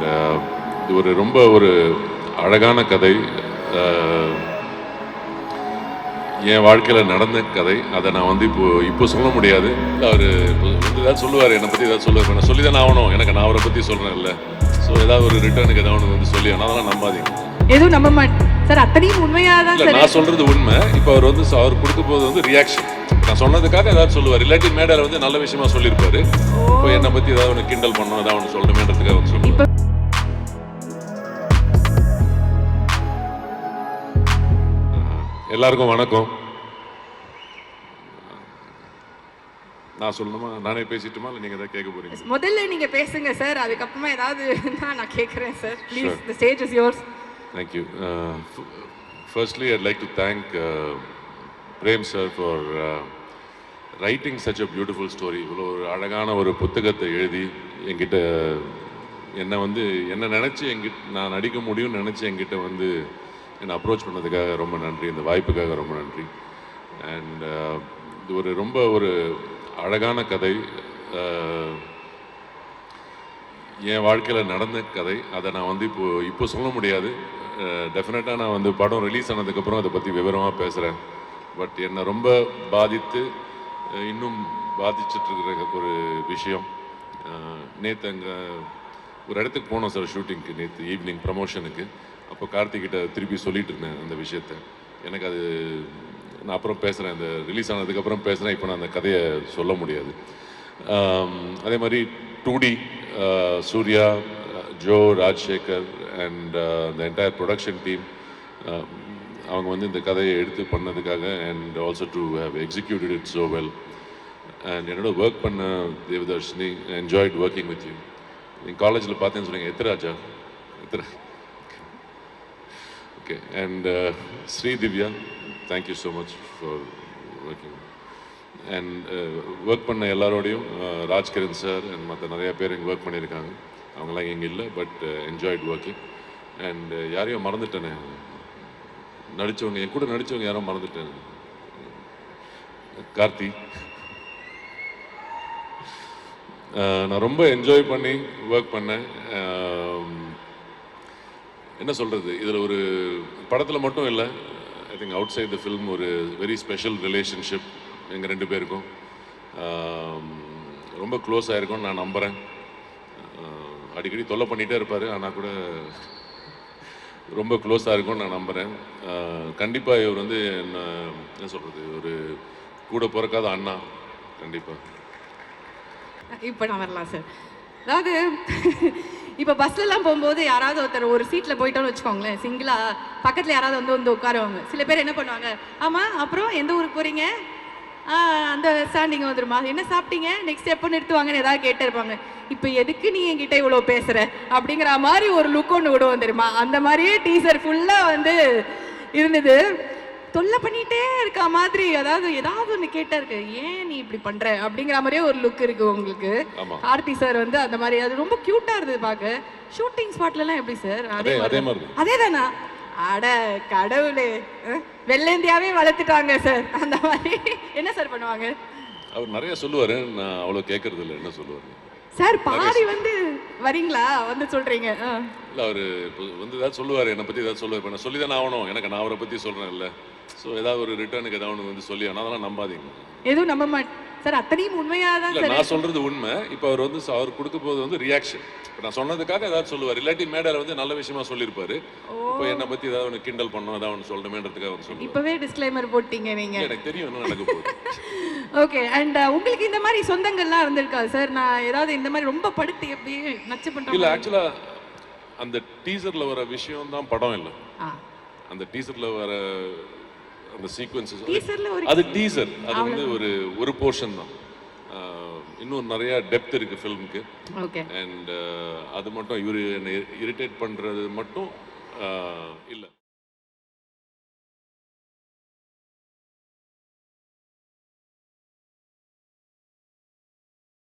இது ஒரு ரொம்ப ஒரு அழகான கதை என் வாழ்க்கையில் நடந்த கதை. அதை நான் வந்து இப்போ இப்போ சொல்ல முடியாது. அவர் வந்து ஏதாவது சொல்லுவார் என்னை பற்றி ஏதாவது சொல்லுவார். நான் சொல்லி தானே ஆகணும். எனக்கு நான் அவரை பற்றி சொல்கிறேன்ல ஸோ ஏதாவது ஒரு ரிட்டர்னுக்கு ஏதாவது ஒன்று வந்து சொல்லி ஆனால் அதெல்லாம் நம்பாதீங்க. எதுவும் நம்ப மாட்டேன் சார் அத்தனையும் உண்மையாக தான் இல்லை நான் சொல்கிறது உண்மை. இப்போ அவர் வந்து அவர் கொடுக்க போது வந்து ரியாக்ஷன் நான் சொன்னதுக்காக ஏதாவது சொல்லுவார். இல்லாட்டி மேடையில் வந்து நல்ல விஷயமா சொல்லியிருப்பாரு. இப்போ என்னை பற்றி ஏதாவது ஒன்று கிண்டல் பண்ணணும் ஏதாவது ஒன்று சொல்லணுமேன்றதுக்காக வந்து சொல்லுவார். எல்லாருக்கும் வணக்கம். நான் சொல்லணுமா? நானே பேசிட்டுமா? இல்லை நீங்கள் ஏதாவது கேட்க போறீங்க முதல்ல நீங்க பேசுங்க சார் அதுக்கப்புறமா ஏதாவது நான் கேட்குறேன் sir please the stage is yours firstly, I'd like to thank uh, Prem sir for uh, writing such a beautiful story. இவ்வளோ ஒரு அழகான ஒரு புத்தகத்தை எழுதி என்கிட்ட என்னை வந்து என்ன நினச்சி எங்கிட்ட நான் நடிக்க முடியும்னு நினச்சி என்கிட்ட வந்து என்னை அப்ரோச் பண்ணதுக்காக ரொம்ப நன்றி. இந்த வாய்ப்புக்காக ரொம்ப நன்றி. அண்ட் uh, இது ஒரு ரொம்ப ஒரு அழகான கதை. Uh, என் வாழ்க்கையில் நடந்த கதை. அதை நான் வந்து இப்போ இப்போ சொல்ல முடியாது. Uh, டெஃபினட்டாக நான் வந்து படம் ரிலீஸ் ஆனதுக்கப்புறம் அதை பற்றி விவரமாக பேசுகிறேன் பட் என்னை ரொம்ப பாதித்து இன்னும் பாதிச்சிட்ருக்கிற ஒரு விஷயம். நேற்று அங்கே ஒரு இடத்துக்கு போனோம் சார் ஷூட்டிங்க்கு நேற்று ஈவினிங் ப்ரமோஷனுக்கு அப்போ கார்த்திகிட்ட திருப்பி சொல்லிட்டு இருந்தேன் அந்த விஷயத்த. எனக்கு அது நான் அப்புறம் பேசுகிறேன் இந்த ரிலீஸ் ஆனதுக்கப்புறம் பேசுகிறேன் இப்போ நான் அந்த கதையை சொல்ல முடியாது. அதே மாதிரி two D Suriya Jo Rajasekar and the entire production team அவங்க வந்து இந்த கதையை எடுத்து பண்ணதுக்காக and also to have executed it so well and என்னோட ஒர்க் பண்ண Devadarshini enjoyed working with you நீங்கள் காலேஜில் பார்த்தேன்னு சொன்னீங்க எத்திராஜா Ithra okay and Sri Divya thank you so much for working and work பண்ண எல்லாரோடையும் uh, ராஜ்கிரண் சார் அண்ட் மற்ற நிறையா பேர் இங்கே ஒர்க் பண்ணியிருக்காங்க. அவங்களாம் இங்கே இல்லை பட் என்ஜாய்ட் ஒர்க்கிங் அண்ட் யாரையும் மறந்துட்டேனே? நடித்தவங்க என் கூட நடித்தவங்க யாரோ மறந்துட்டேன்? கார்த்தி. Uh, நான் ரொம்ப என்ஜாய் பண்ணி ஒர்க் பண்ணேன். Um, என்ன சொல்கிறது இதில் ஒரு படத்தில் மட்டும் இல்லை. I think outside the film ஒரு வெரி ஸ்பெஷல் ரிலேஷன்ஷிப் எங்கள் ரெண்டு பேருக்கும். ரொம்ப க்ளோஸ் ஆகிருக்கும்னு நான் நம்புகிறேன் அடிக்கடி தொல்லை பண்ணிகிட்டே இருப்பார் ஆனால் கூட ரொம்ப க்ளோஸாக இருக்கும்னு நான் நம்புகிறேன் கண்டிப்பாக இவர் வந்து என்ன என்ன சொல்கிறது ஒரு கூட பிறக்காத அண்ணா கண்டிப்பாக இப்போ நான் வரலாம் சார் அதாவது இப்போ பஸ்லலாம் போகும்போது யாராவது ஒருத்தர் ஒரு சீட்டில் போயிட்டோம்னு வச்சுக்கோங்களேன் சிங்கிளா பக்கத்தில் யாராவது வந்து வந்து உட்காருவாங்க. சில பேர் என்ன பண்ணுவாங்க ஆமாம் அப்புறம் எந்த ஊருக்கு போகிறீங்க அந்த ஸ்டாண்டிங் வந்துருமா. என்ன சாப்பிட்டீங்க? நெக்ஸ்ட் எப்போ நிறுத்துவாங்கன்னு ஏதாவது கேட்டிருப்பாங்க. இப்போ எதுக்கு நீ என்கிட்ட இவ்வளோ பேசுகிற அப்படிங்கிற மாதிரி ஒரு லுக் ஒன்று விடுவோம் தெரியுமா? அந்த மாதிரியே டீசர் ஃபுல்லாக வந்து இருந்தது. தொல்லை பண்ணிட்டே இருக்க மாதிரி அதாவது ஏதாவது ஒன்று கேட்டா இருக்கு ஏன் நீ இப்படி பண்ற? அப்படிங்கிற மாதிரியே ஒரு லுக் இருக்கு உங்களுக்கு. கார்த்தி சார் வந்து அந்த மாதிரி அது ரொம்ப கியூட்டா இருந்தது பார்க்க. ஷூட்டிங் ஸ்பாட்லலாம் எப்படி சார் அதே அதே மாதிரி. அதே தானா. அட கடவுளே. வெள்ளேந்தியாவே வளர்த்துட்டாங்க சார் அந்த மாதிரி. என்ன சார் பண்ணுவாங்க? அவர் நிறைய சொல்லுவார். நான் அவ்வளோ கேட்கறது இல்லை என்ன சொல்லுவார். சார் பாதி வந்து வரீங்களா? வந்து சொல்றீங்க. இல்லை அவர் வந்து ஏதாவது சொல்லுவார் என்னை பற்றி ஏதாவது சொல்லுவார். இப்போ நான் சொல்லி தானே ஆகணும். எனக்கு நான் அவரை பற்றி சொல்கிறேன்ல ஸோ ஏதாவது ஒரு ரிட்டர்னுக்கு ஏதாவது ஒன்று வந்து சொல்லி ஆனால் அதெல்லாம் நம்பாதீங்க. எதுவும் நம்ப மாட்டேன் சார் அத்தனையும் உண்மையா தான் இல்லை நான் சொல்கிறது உண்மை. இப்போ அவர் வந்து அவர் கொடுக்க போது வந்து ரியாக்ஷன் இப்போ நான் சொன்னதுக்காக ஏதாவது சொல்லுவார். இல்லாட்டி மேடையில் வந்து நல்ல விஷயமா சொல்லியிருப்பாரு. இப்போ என்னை பற்றி ஏதாவது ஒன்று கிண்டல் பண்ணணும் ஏதாவது ஒன்று சொல்லணுமேன்றதுக்காக அவர் சொல்லுவார். இப்பவே டிஸ்க்ளைமர் போட்டீங்க நீங்க. எனக்கு தெரியும் என்ன நடக்க போகுது. ஓகே அண்ட் உங்களுக்கு இந்த மாதிரி சொந்தங்கள்லாம் இருந்திருக்கா சார் நான் ஏதாவது இந்த மாதிரி ரொம்ப படுத்து அப்படியே நச்சு இல்லை பண்றேன் ஆக்சுவலாக அந்த டீசரில் வர விஷயம் தான் படம் இல்லை. அந்த டீசரில் வர அந்த சீக்வன்சஸ் அது டீசர். அது வந்து ஒரு ஒரு போர்ஷன் தான். இன்னும் நிறைய டெப்த் இருக்கு ஃபில்முக்கு அண்ட் அது மட்டும் இவர் என்னை இரிட்டேட் பண்ணுறது மட்டும் இல்லை.